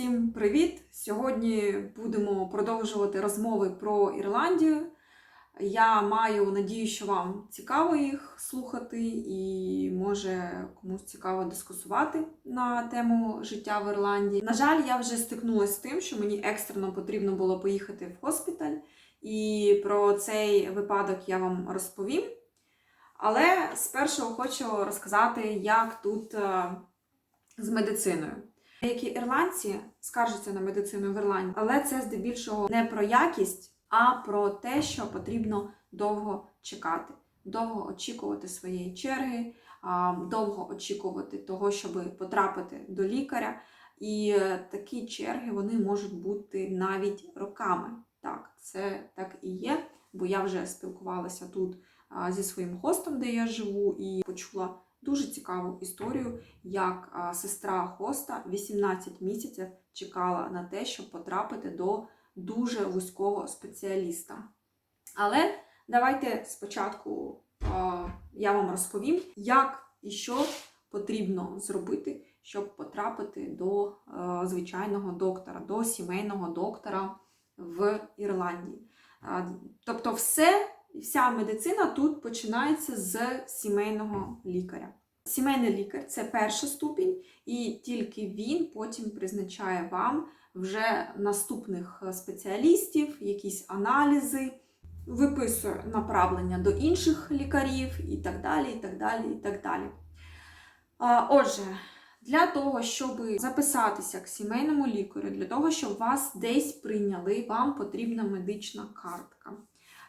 Всім привіт! Сьогодні будемо продовжувати розмови про Ірландію. Я маю надію, що вам цікаво їх слухати, і може комусь цікаво дискусувати на тему життя в Ірландії. На жаль, я вже стикнулася з тим, що мені екстрено потрібно було поїхати в госпіталь, і про цей випадок я вам розповім. Але спершу хочу розказати, як тут е, з медициною. Деякі ірландці скаржаться на медицину в Ірландії, але це здебільшого не про якість, а про те, що потрібно довго чекати, довго очікувати своєї черги, довго очікувати того, щоб потрапити до лікаря. І е, такі черги вони можуть бути навіть роками. Так, це так і є, бо я вже спілкувалася тут зі своїм хостом, де я живу, і почула дуже цікаву історію, як сестра хоста 18 місяців чекала на те, щоб потрапити до дуже вузького спеціаліста. Але давайте спочатку я вам розповім, як і що потрібно зробити, щоб потрапити до звичайного доктора, до сімейного доктора в Ірландії. Тобто, все Вся медицина тут починається з сімейного лікаря. Сімейний лікар це перша ступінь, і тільки він потім призначає вам вже наступних спеціалістів, якісь аналізи, виписує направлення до інших лікарів і так далі. і так далі, і так далі. Отже, для того, щоб записатися к сімейному лікарю, для того, щоб вас десь прийняли, вам потрібна медична картка.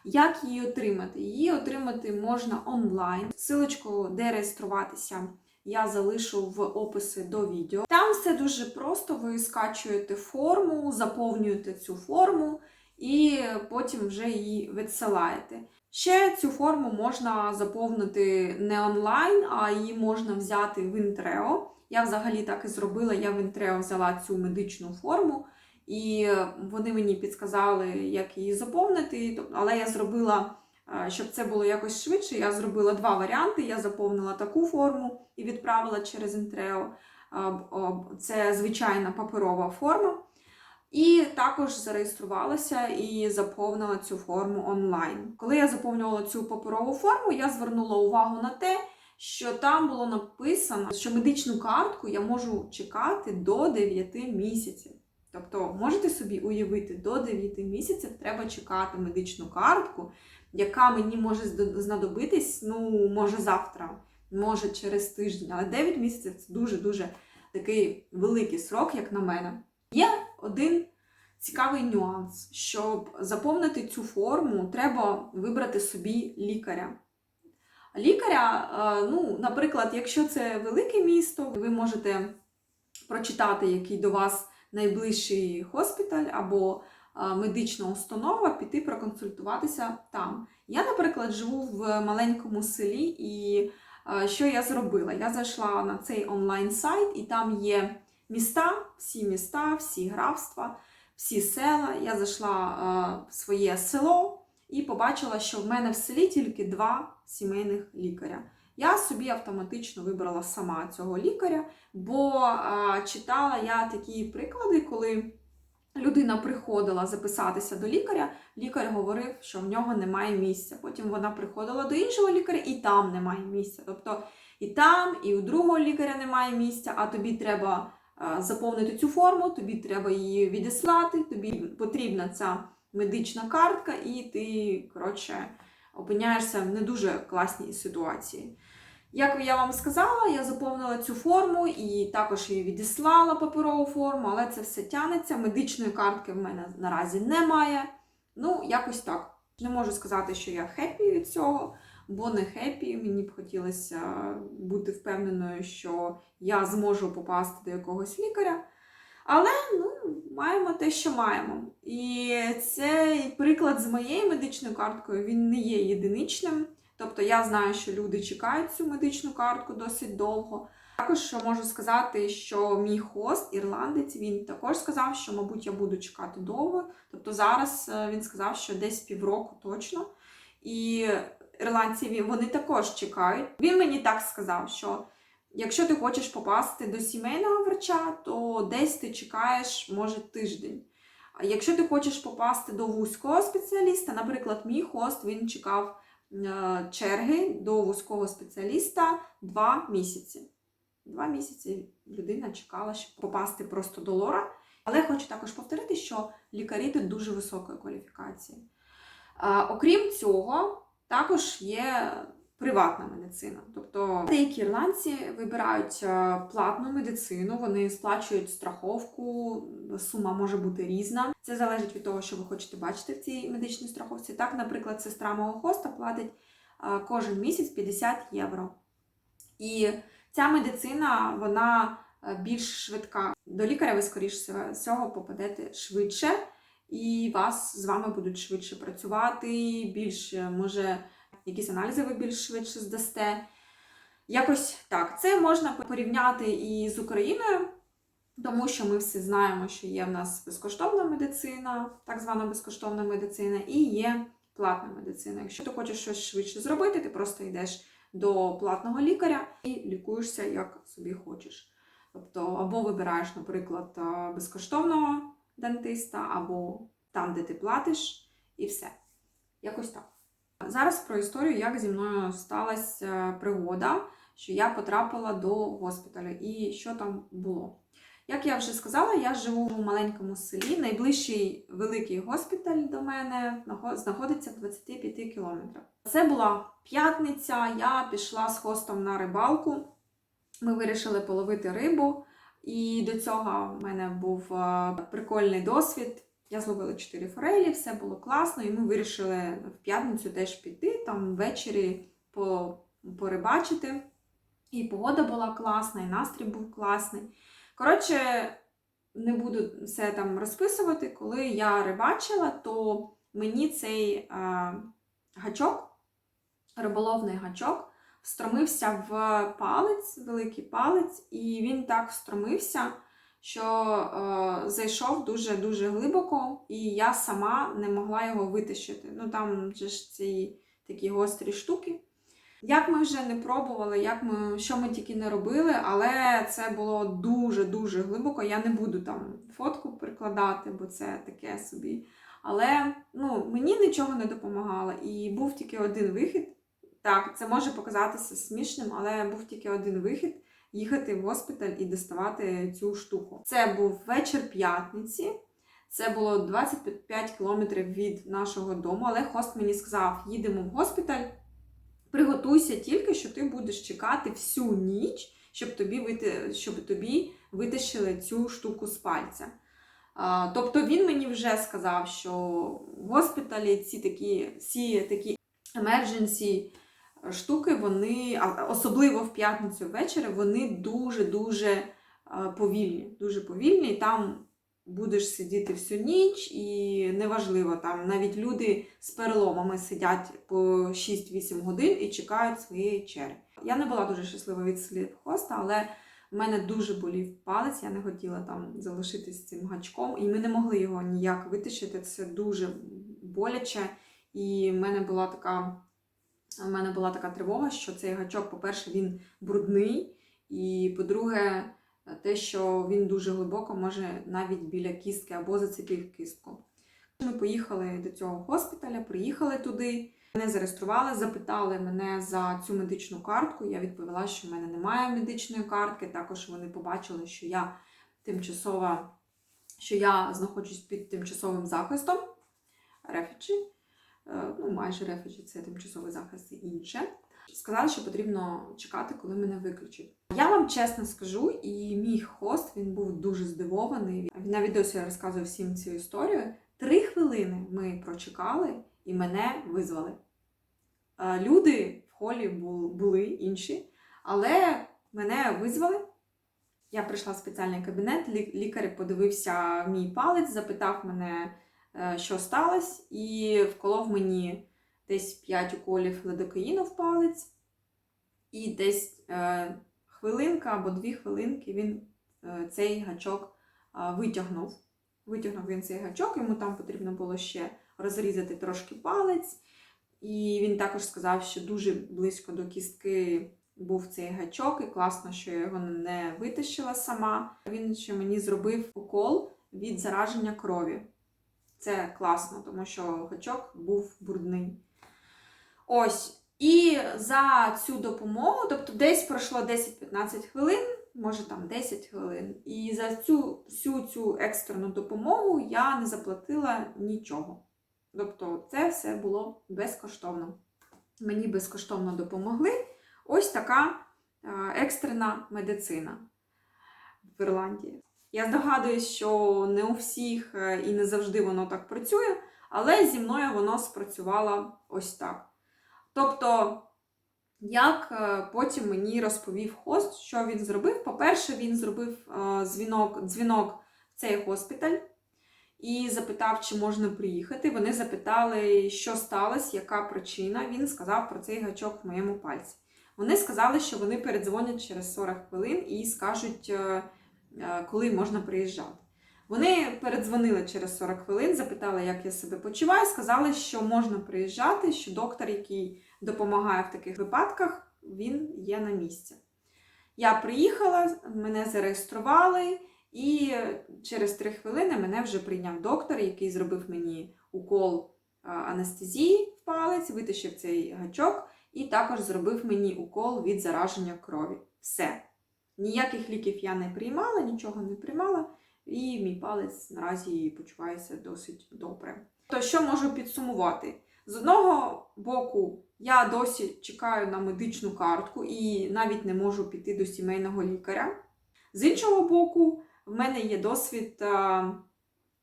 Як її отримати? Її отримати можна онлайн. Силочку, де реєструватися, я залишу в описі до відео. Там все дуже просто. Ви скачуєте форму, заповнюєте цю форму і потім вже її відсилаєте. Ще цю форму можна заповнити не онлайн, а її можна взяти в інтрео. Я взагалі так і зробила. Я в інтрео взяла цю медичну форму. І вони мені підказали, як її заповнити. Але я зробила, щоб це було якось швидше, я зробила два варіанти. Я заповнила таку форму і відправила через Інтрео. Це звичайна паперова форма. І також зареєструвалася і заповнила цю форму онлайн. Коли я заповнювала цю паперову форму, я звернула увагу на те, що там було написано, що медичну картку я можу чекати до 9 місяців. Тобто, можете собі уявити, до 9 місяців треба чекати медичну картку, яка мені може знадобитись, ну, може, завтра, може через тиждень, але 9 місяців це дуже-дуже такий великий срок, як на мене. Є один цікавий нюанс, щоб заповнити цю форму, треба вибрати собі лікаря. Лікаря, ну, наприклад, якщо це велике місто, ви можете прочитати, який до вас найближчий госпіталь або медична установа, піти проконсультуватися там. Я, наприклад, живу в маленькому селі, і що я зробила? Я зайшла на цей онлайн-сайт, і там є міста, всі міста, всі графства, всі села. Я зайшла в своє село і побачила, що в мене в селі тільки два сімейних лікаря. Я собі автоматично вибрала сама цього лікаря, бо а, читала я такі приклади, коли людина приходила записатися до лікаря, лікар говорив, що в нього немає місця. Потім вона приходила до іншого лікаря, і там немає місця. Тобто і там, і у другого лікаря немає місця, а тобі треба заповнити цю форму, тобі треба її відіслати, тобі потрібна ця медична картка, і ти, коротше, опиняєшся в не дуже класній ситуації. Як я вам сказала, я заповнила цю форму і також її відіслала паперову форму, але це все тянеться. Медичної картки в мене наразі немає. Ну, якось так. Не можу сказати, що я хеппі від цього, бо не хеппі. Мені б хотілося бути впевненою, що я зможу попасти до якогось лікаря. Але ну, маємо те, що маємо. І цей приклад з моєю медичною карткою він не є єдиничним. Тобто я знаю, що люди чекають цю медичну картку досить довго. Також можу сказати, що мій хост, ірландець, він також сказав, що, мабуть, я буду чекати довго. Тобто зараз е, він сказав, що десь півроку точно. І ірландці вони також чекають. Він мені так сказав, що Якщо ти хочеш попасти до сімейного врача, то десь ти чекаєш, може, тиждень. А якщо ти хочеш попасти до вузького спеціаліста, наприклад, мій хост він чекав е, черги до вузького спеціаліста два місяці. Два місяці людина чекала, щоб попасти просто до лора. Але хочу також повторити, що лікарі тут дуже високої кваліфікації. Е, Окрім цього, також є приватна медицина. Тобто деякі ірландці вибирають е, платну медицину, вони сплачують страховку, сума може бути різна. Це залежить від того, що ви хочете бачити в цій медичній страховці. Так, наприклад, сестра мого хоста платить е, кожен місяць 50 євро. І ця медицина, вона е, більш швидка. До лікаря ви, скоріш всього, попадете швидше, і вас з вами будуть швидше працювати, більше може якісь аналізи ви більш швидше здасте. Якось так. Це можна порівняти і з Україною, тому що ми всі знаємо, що є в нас безкоштовна медицина, так звана безкоштовна медицина, і є платна медицина. Якщо ти хочеш щось швидше зробити, ти просто йдеш до платного лікаря і лікуєшся як собі хочеш. Тобто, або вибираєш, наприклад, безкоштовного дентиста, або там, де ти платиш, і все. Якось так. Зараз про історію, як зі мною сталася пригода, що я потрапила до госпіталю і що там було. Як я вже сказала, я живу в маленькому селі. Найближчий великий госпіталь до мене знаходиться в 25 кілометрах. Це була п'ятниця, я пішла з хостом на рибалку. Ми вирішили половити рибу, і до цього в мене був прикольний досвід. Я зловила 4 форелі, все було класно, і ми вирішили в п'ятницю теж піти, там ввечері по, порибачити. І погода була класна, і настрій був класний. Коротше, не буду все там розписувати. Коли я рибачила, то мені цей е, гачок, риболовний гачок, встромився в палець, великий палець, і він так встромився що е, зайшов дуже-дуже глибоко, і я сама не могла його витащити. Ну там же ж ці такі гострі штуки. Як ми вже не пробували, як ми, що ми тільки не робили, але це було дуже-дуже глибоко. Я не буду там фотку прикладати, бо це таке собі. Але ну, мені нічого не допомагало. І був тільки один вихід. Так, це може показатися смішним, але був тільки один вихід їхати в госпіталь і доставати цю штуку. Це був вечір п'ятниці. Це було 25 кілометрів від нашого дому, але хост мені сказав: їдемо в госпіталь, приготуйся тільки, що ти будеш чекати всю ніч, щоб тобі вити... щоб тобі витащили цю штуку з пальця. Тобто він мені вже сказав, що в госпіталі ці такі всі такі emergency штуки, вони, особливо в п'ятницю ввечері, вони дуже-дуже повільні. Дуже повільні, і там будеш сидіти всю ніч, і неважливо, там навіть люди з переломами сидять по 6-8 годин і чекають своєї черги. Я не була дуже щаслива від слів хоста, але в мене дуже болів палець, я не хотіла там залишитись цим гачком, і ми не могли його ніяк витащити. Це дуже боляче. І в мене була така у мене була така тривога, що цей гачок, по-перше, він брудний, і по-друге, те, що він дуже глибоко може навіть біля кістки або зацепив кістку. Ми поїхали до цього госпіталя, приїхали туди, мене зареєстрували, запитали мене за цю медичну картку. Я відповіла, що в мене немає медичної картки. Також вони побачили, що я тимчасова, що я знаходжусь під тимчасовим захистом рефічі. Е, ну, майже рефуджі, це тимчасовий захист і інше. Сказали, що потрібно чекати, коли мене виключать. Я вам чесно скажу, і мій хост він був дуже здивований. На відосі я розказую всім цю історію. Три хвилини ми прочекали і мене визвали. Е, люди в холі були інші, але мене визвали. Я прийшла в спеціальний кабінет, лікар подивився мій палець, запитав мене. Е, що сталося, і вколов мені десь 5 уколів ледокаїну в палець, і десь е, хвилинка або дві хвилинки він е, цей гачок витягнув. Витягнув він цей гачок, йому там потрібно було ще розрізати трошки палець. І він також сказав, що дуже близько до кістки був цей гачок, і класно, що я його не витащила сама. Він ще мені зробив укол від зараження крові. Це класно, тому що гачок був брудний. Ось. І за цю допомогу, тобто десь пройшло 10-15 хвилин, може там 10 хвилин. І за цю всю цю екстрену допомогу я не заплатила нічого. Тобто це все було безкоштовно. Мені безкоштовно допомогли. Ось така е, екстрена медицина в Ірландії. Я здогадуюсь, що не у всіх е, і не завжди воно так працює, але зі мною воно спрацювало ось так. Тобто, як е, потім мені розповів хост, що він зробив. По-перше, він зробив е, дзвінок, дзвінок в цей госпіталь і запитав, чи можна приїхати. Вони запитали, що сталося, яка причина. Він сказав про цей гачок в моєму пальці. Вони сказали, що вони передзвонять через 40 хвилин і скажуть, коли можна приїжджати. Вони передзвонили через 40 хвилин, запитали, як я себе почуваю, сказали, що можна приїжджати, що доктор, який допомагає в таких випадках, він є на місці. Я приїхала, мене зареєстрували, і через 3 хвилини мене вже прийняв доктор, який зробив мені укол анестезії в палець, витащив цей гачок і також зробив мені укол від зараження крові. Все. Ніяких ліків я не приймала, нічого не приймала, і мій палець наразі почувається досить добре. То що можу підсумувати? З одного боку, я досі чекаю на медичну картку і навіть не можу піти до сімейного лікаря. З іншого боку, в мене є досвід е,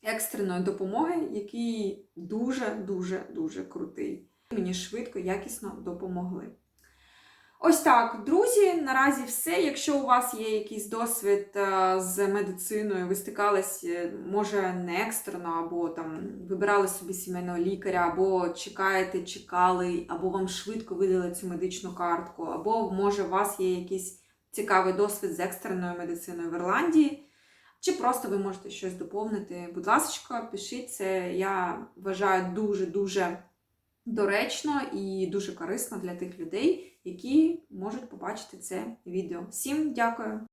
екстреної допомоги, який дуже-дуже дуже крутий. Мені швидко, якісно допомогли. Ось так, друзі, наразі все. Якщо у вас є якийсь досвід е, з медициною, ви стикались, е, може, не екстрено, або там вибирали собі сімейного лікаря, або чекаєте, чекали, або вам швидко видали цю медичну картку, або може у вас є якийсь цікавий досвід з екстреною медициною в Ірландії. Чи просто ви можете щось доповнити. Будь ласка, пишіть це. Я вважаю дуже-дуже доречно і дуже корисно для тих людей, які можуть побачити це відео. Всім дякую!